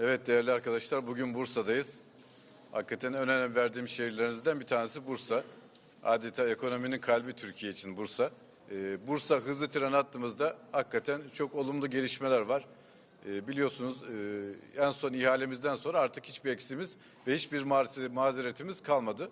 Evet değerli arkadaşlar bugün Bursa'dayız. Hakikaten en önem verdiğim şehirlerinizden bir tanesi Bursa. Adeta ekonominin kalbi Türkiye için Bursa. Ee, Bursa hızlı tren hattımızda hakikaten çok olumlu gelişmeler var. Ee, biliyorsunuz e, en son ihalemizden sonra artık hiçbir eksimiz ve hiçbir mazeretimiz kalmadı.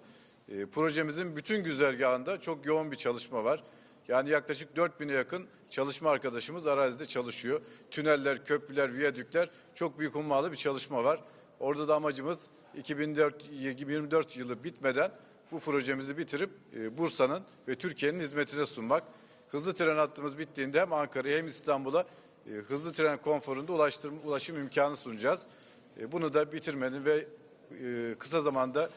Ee, projemizin bütün güzergahında çok yoğun bir çalışma var. Yani yaklaşık 4000'e yakın çalışma arkadaşımız arazide çalışıyor. Tüneller, köprüler, viyadükler çok büyük hummalı bir çalışma var. Orada da amacımız 2024 yılı bitmeden bu projemizi bitirip e, Bursa'nın ve Türkiye'nin hizmetine sunmak. Hızlı tren hattımız bittiğinde hem Ankara'ya hem İstanbul'a e, hızlı tren konforunda ulaştırma, ulaşım imkanı sunacağız. E, Bunu da bitirmenin ve kısa zamanda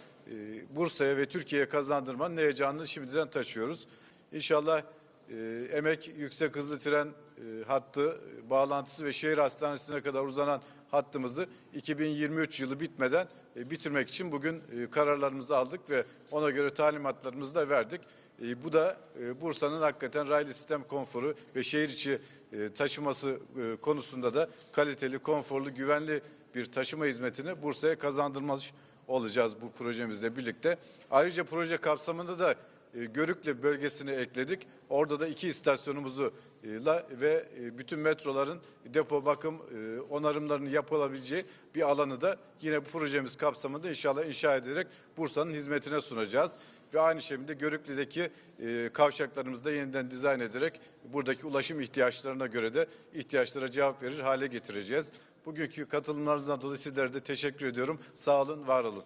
Bursa'ya ve Türkiye'ye kazandırmanın heyecanını şimdiden taşıyoruz. İnşallah e, emek yüksek hızlı tren e, hattı bağlantısı ve şehir hastanesine kadar uzanan hattımızı 2023 yılı bitmeden e, bitirmek için bugün e, kararlarımızı aldık ve ona göre talimatlarımızı da verdik. E, bu da e, Bursa'nın hakikaten raylı sistem konforu ve şehir içi e, taşıması e, konusunda da kaliteli, konforlu, güvenli bir taşıma hizmetini Bursa'ya kazandırmış olacağız bu projemizle birlikte. Ayrıca proje kapsamında da Görükle bölgesini ekledik. Orada da iki istasyonumuzu e, ve e, bütün metroların depo bakım e, onarımlarının yapılabileceği bir alanı da yine bu projemiz kapsamında inşallah inşa ederek Bursa'nın hizmetine sunacağız. Ve aynı şekilde Görüklü'deki e, kavşaklarımızı da yeniden dizayn ederek buradaki ulaşım ihtiyaçlarına göre de ihtiyaçlara cevap verir hale getireceğiz. Bugünkü katılımlarınızdan dolayı sizlere de teşekkür ediyorum. Sağ olun, var olun.